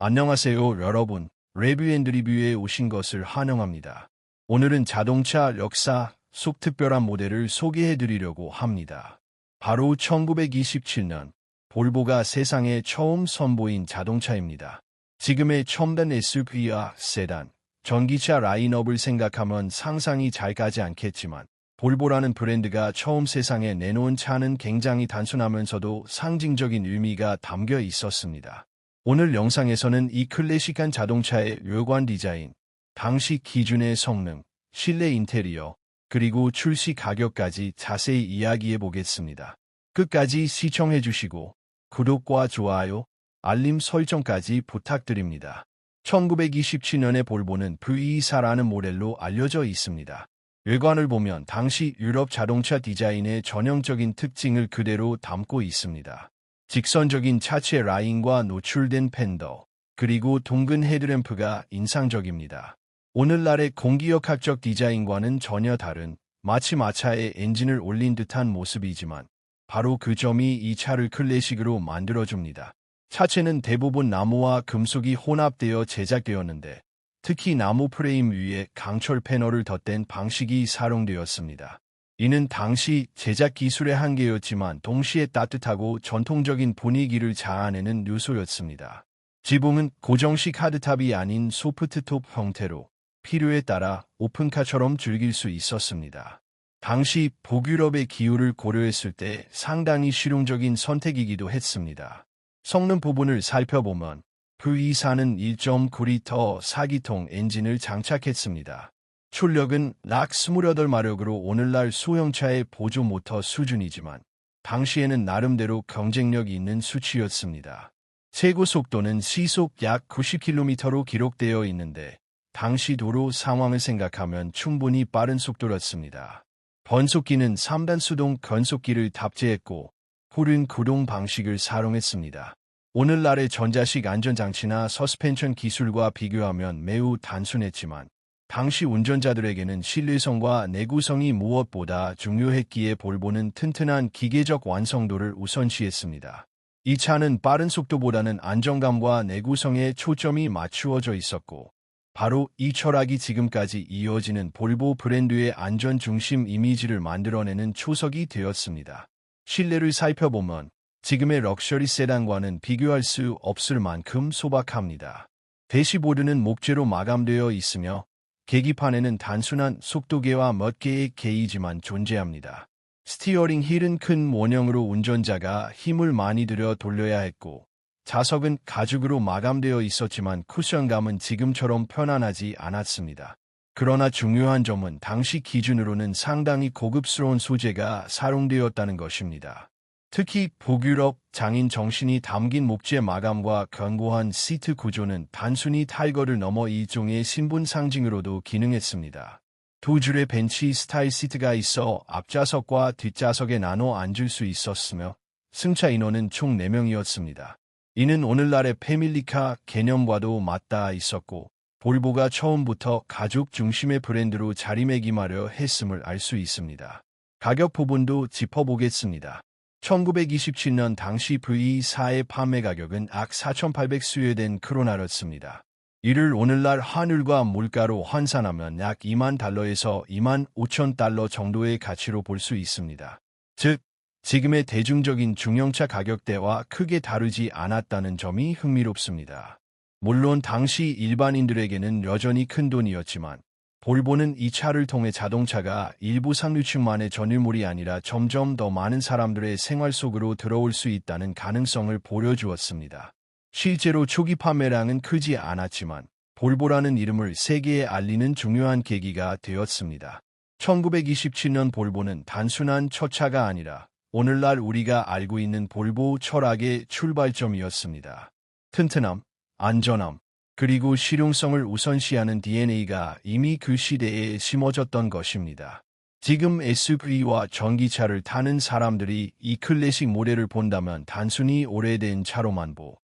안녕하세요, 여러분. 레뷰앤드리뷰에 오신 것을 환영합니다. 오늘은 자동차 역사 속 특별한 모델을 소개해 드리려고 합니다. 바로 1927년 볼보가 세상에 처음 선보인 자동차입니다. 지금의 첨단 SUV와 세단, 전기차 라인업을 생각하면 상상이 잘 가지 않겠지만 볼보라는 브랜드가 처음 세상에 내놓은 차는 굉장히 단순하면서도 상징적인 의미가 담겨 있었습니다. 오늘 영상에서는 이 클래식한 자동차의 외관 디자인, 당시 기준의 성능, 실내 인테리어, 그리고 출시 가격까지 자세히 이야기해 보겠습니다. 끝까지 시청해 주시고 구독과 좋아요, 알림 설정까지 부탁드립니다. 1927년의 볼보는 V24라는 모델로 알려져 있습니다. 외관을 보면 당시 유럽 자동차 디자인의 전형적인 특징을 그대로 담고 있습니다. 직선적인 차체 라인과 노출된 팬더, 그리고 둥근 헤드램프가 인상적입니다. 오늘날의 공기역학적 디자인과는 전혀 다른 마치 마차에 엔진을 올린 듯한 모습이지만 바로 그 점이 이 차를 클래식으로 만들어줍니다. 차체는 대부분 나무와 금속이 혼합되어 제작되었는데 특히 나무 프레임 위에 강철 패널을 덧댄 방식이 사용되었습니다. 이는 당시 제작 기술의 한계였지만 동시에 따뜻하고 전통적인 분위기를 자아내는 요소였습니다. 지붕은 고정식 하드탑이 아닌 소프트톱 형태로 필요에 따라 오픈카처럼 즐길 수 있었습니다. 당시 북유럽의 기후를 고려했을 때 상당히 실용적인 선택이기도 했습니다. 성능 부분을 살펴보면 V24는 1.9리터 4기통 엔진을 장착했습니다. 출력은 락 28마력으로 오늘날 소형차의 보조 모터 수준이지만 당시에는 나름대로 경쟁력이 있는 수치였습니다. 최고 속도는 시속 약 90km로 기록되어 있는데 당시 도로 상황을 생각하면 충분히 빠른 속도였습니다. 번속기는 3단 수동 건속기를 탑재했고 후륜 구동 방식을 사용했습니다. 오늘날의 전자식 안전장치나 서스펜션 기술과 비교하면 매우 단순했지만 당시 운전자들에게는 신뢰성과 내구성이 무엇보다 중요했기에 볼보는 튼튼한 기계적 완성도를 우선시했습니다. 이 차는 빠른 속도보다는 안정감과 내구성에 초점이 맞추어져 있었고 바로 이 철학이 지금까지 이어지는 볼보 브랜드의 안전 중심 이미지를 만들어내는 초석이 되었습니다. 실내를 살펴보면 지금의 럭셔리 세단과는 비교할 수 없을 만큼 소박합니다. 대시보드는 목재로 마감되어 있으며 계기판에는 단순한 속도계와 몇 개의 게이지만 존재합니다. 스티어링 힐은 큰 원형으로 운전자가 힘을 많이 들여 돌려야 했고 자석은 가죽으로 마감되어 있었지만 쿠션감은 지금처럼 편안하지 않았습니다. 그러나 중요한 점은 당시 기준으로는 상당히 고급스러운 소재가 사용되었다는 것입니다. 특히 북유럽 장인 정신이 담긴 목재 마감과 견고한 시트 구조는 단순히 탈거를 넘어 일종의 신분 상징으로도 기능했습니다. 두 줄의 벤치 스타일 시트가 있어 앞좌석과 뒷좌석에 나눠 앉을 수 있었으며 승차 인원은 총 4명이었습니다. 이는 오늘날의 패밀리카 개념과도 맞닿아 있었고 볼보가 처음부터 가족 중심의 브랜드로 자리매김하려 했음을 알 수 있습니다. 가격 부분도 짚어보겠습니다. 1927년 당시 V4의 판매 가격은 약 4,800 수여된 크로나였습니다. 이를 오늘날 환율과 물가로 환산하면 약 2만 달러에서 2만 5천 달러 정도의 가치로 볼 수 있습니다. 즉, 지금의 대중적인 중형차 가격대와 크게 다르지 않았다는 점이 흥미롭습니다. 물론 당시 일반인들에게는 여전히 큰 돈이었지만 볼보는 이 차를 통해 자동차가 일부 상류층만의 전유물이 아니라 점점 더 많은 사람들의 생활 속으로 들어올 수 있다는 가능성을 보여주었습니다. 실제로 초기 판매량은 크지 않았지만 볼보라는 이름을 세계에 알리는 중요한 계기가 되었습니다. 1927년 볼보는 단순한 첫차가 아니라 오늘날 우리가 알고 있는 볼보 철학의 출발점이었습니다. 튼튼함, 안전함, 그리고 실용성을 우선시하는 DNA가 이미 그 시대에 심어졌던 것입니다. 지금 SUV와 전기차를 타는 사람들이 이 클래식 모델을 본다면 단순히 오래된 차로만 보